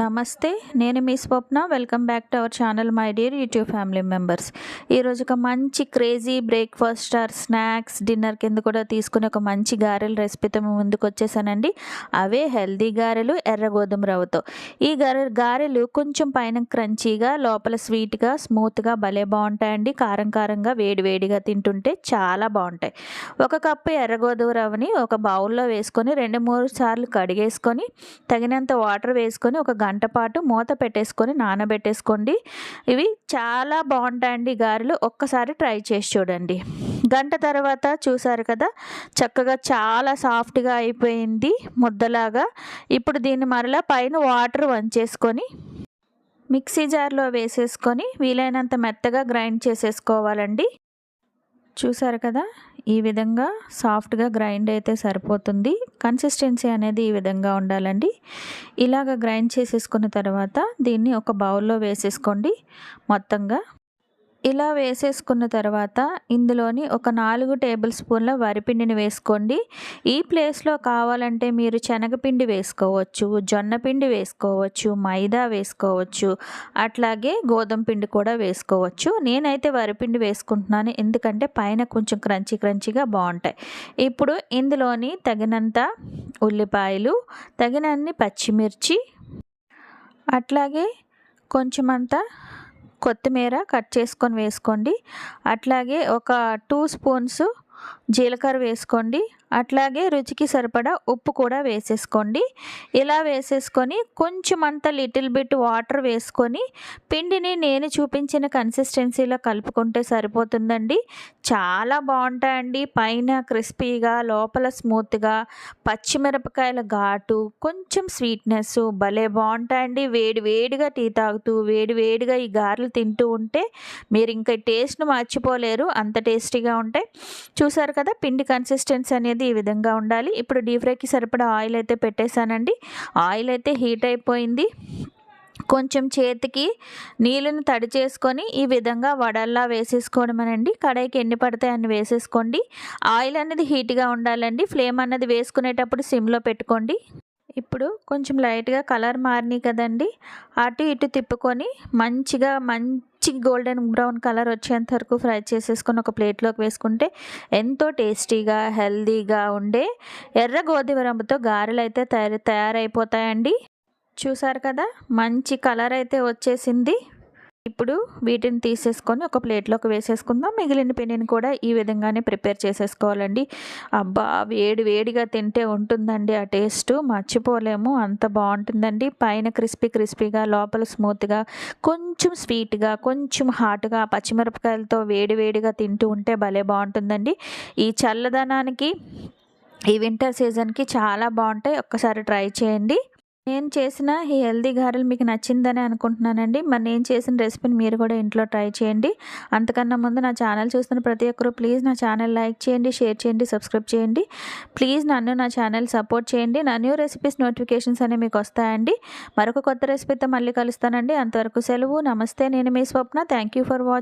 నమస్తే నేను మీ Swapna. Welcome back to our channel my dear YouTube family members. ఈరోజు ఒక మంచి crazy breakfast or snacks dinner కింద కూడా తీసుకుని ఒక మంచి గారెల రెసిపీతో ముందుకు వచ్చేసానండి. అవే హెల్దీ గారెలు ఎర్ర గోధుమ రవ్వతో. ఈ గారె గారెలు కొంచెం పైన క్రంచీగా లోపల స్వీట్గా స్మూత్గా భలే బాగుంటాయండి. కారం కారంగా వేడివేడిగా తింటుంటే చాలా బాగుంటాయి. ఒక కప్పు ఎర్ర గోధుమ రవ్వని ఒక బౌల్లో వేసుకొని రెండు మూడు సార్లు కడిగేసుకొని తగినంత వాటర్ వేసుకొని ఒక గంట పాటు మూత పెట్టేసుకొని నానబెట్టేసుకోండి. ఇవి చాలా బాగుంటాయండి గారెలు. ఒక్కసారి ట్రై చేసి చూడండి. గంట తర్వాత చూసారు కదా చక్కగా చాలా సాఫ్ట్గా అయిపోయింది ముద్దలాగా. ఇప్పుడు దీన్ని మరలా పైన వాటర్ వంచేసుకొని మిక్సీ జార్లో వేసేసుకొని వీలైనంత మెత్తగా గ్రైండ్ చేసేసుకోవాలండి. చూసారు కదా? ఈ విధంగా సాఫ్ట్గా గ్రైండ్ అయితే సరిపోతుంది. కన్సిస్టెన్సీ అనేది ఈ విధంగా ఉండాలండి. ఇలాగ గ్రైండ్ చేసేసుకున్న తర్వాత దీన్ని ఒక బౌల్లో వేసేసుకోండి. మొత్తంగా ఇలా వేసేసుకున్న తర్వాత ఇందులోని ఒక నాలుగు టేబుల్ స్పూన్ల వరిపిండిని వేసుకోండి. ఈ ప్లేస్లో కావాలంటే మీరు శనగపిండి వేసుకోవచ్చు జొన్న పిండి వేసుకోవచ్చు మైదా వేసుకోవచ్చు అట్లాగే గోధుమ పిండి కూడా వేసుకోవచ్చు. నేనైతే వరిపిండి వేసుకుంటున్నాను ఎందుకంటే పైన కొంచెం క్రంచి క్రంచిగా బాగుంటాయి. ఇప్పుడు ఇందులోని తగినంత ఉల్లిపాయలు తగినన్ని పచ్చిమిర్చి అట్లాగే కొంచెమంతా కొత్తిమీర కట్ చేసుకొని వేసుకోండి. అట్లాగే ఒక టూ స్పూన్స్ జీలకర్ర వేసుకోండి. అట్లాగే రుచికి సరిపడా ఉప్పు కూడా వేసేసుకోండి. ఇలా వేసేసుకొని కొంచెం అంత లిటిల్ బిట్ వాటర్ వేసుకొని పిండిని నేను చూపించిన కన్సిస్టెన్సీలో కలుపుకుంటే సరిపోతుందండి. చాలా బాగుంటాయండి. పైన క్రిస్పీగా లోపల స్మూత్గా పచ్చిమిరపకాయల ఘాటు కొంచెం స్వీట్నెస్ భలే బాగుంటాయండి. వేడి వేడిగా టీ తాగుతూ వేడి వేడిగా ఈ గారెలు తింటూ ఉంటే మీరు ఇంకా టేస్ట్ను మర్చిపోలేరు. అంత టేస్టీగా ఉంటాయి చూసారు కదా పిండి కన్సిస్టెన్సీ అనేది ఈ విధంగా ఉండాలి. ఇప్పుడు డీప్ ఫ్రైకి సరిపడా ఆయిల్ అయితే పెట్టేశానండి. ఆయిల్ అయితే హీట్ అయిపోయింది. కొంచెం చేతికి నీళ్ళని తడి చేసుకొని ఈ విధంగా వడల్లా వేసేసుకోవడమేనండి. కడాయికి ఎన్ని పడతాయి అన్ని వేసేసుకోండి. ఆయిల్ అనేది హీట్గా ఉండాలండి. ఫ్లేమ్ అన్నది వేసుకునేటప్పుడు సిమ్లో పెట్టుకోండి. ఇప్పుడు కొంచెం లైట్గా కలర్ మారినాయి కదండి. అటు ఇటు తిప్పుకొని మంచిగా మంచి గోల్డెన్ బ్రౌన్ కలర్ వచ్చేంత వరకు ఫ్రై చేసేసుకొని ఒక ప్లేట్లోకి వేసుకుంటే ఎంతో టేస్టీగా హెల్దీగా ఉండే ఎర్ర గోధుమ రంగుతో గారెలు అయితే తయారు తయారైపోతాయండి. చూసారు కదా? మంచి కలర్ అయితే వచ్చేసింది. ఇప్పుడు వీటిని తీసేసుకొని ఒక ప్లేట్లోకి వేసేసుకుందాం. మిగిలిన పిండిని కూడా ఈ విధంగానే ప్రిపేర్ చేసేసుకోవాలండి. అబ్బా వేడి వేడిగా తింటే ఉంటుందండి ఆ టేస్ట్. మర్చిపోలేము. అంత బాగుంటుందండి. పైన క్రిస్పీ క్రిస్పీగా లోపల స్మూత్గా కొంచెం స్వీట్గా కొంచెం హాట్గా పచ్చిమిరపకాయలతో వేడి వేడిగా తింటూ ఉంటే భలే బాగుంటుందండి. ఈ చల్లదనానికి ఈ వింటర్ సీజన్కి చాలా బాగుంటాయి. ఒక్కసారి ట్రై చేయండి. నేను చేసిన ఈ హెల్దీ గారెలు మీకు నచ్చిందని అనుకుంటున్నానండి. మరి నేను చేసిన రెసిపీని మీరు కూడా ఇంట్లో ట్రై చేయండి. అంతకన్నా ముందు నా ఛానల్ చూస్తున్న ప్రతి ఒక్కరూ ప్లీజ్ నా ఛానల్ లైక్ చేయండి షేర్ చేయండి సబ్స్క్రైబ్ చేయండి. ప్లీజ్ నన్ను నా ఛానల్ సపోర్ట్ చేయండి. నా న్యూ రెసిపీస్ నోటిఫికేషన్స్ అనేవి మీకు వస్తాయండి. మరొక కొత్త రెసిపీతో మళ్ళీ కలుస్తానండి. అంతవరకు సెలవు. నమస్తే. నేను మీ Swapna. Thank you for watching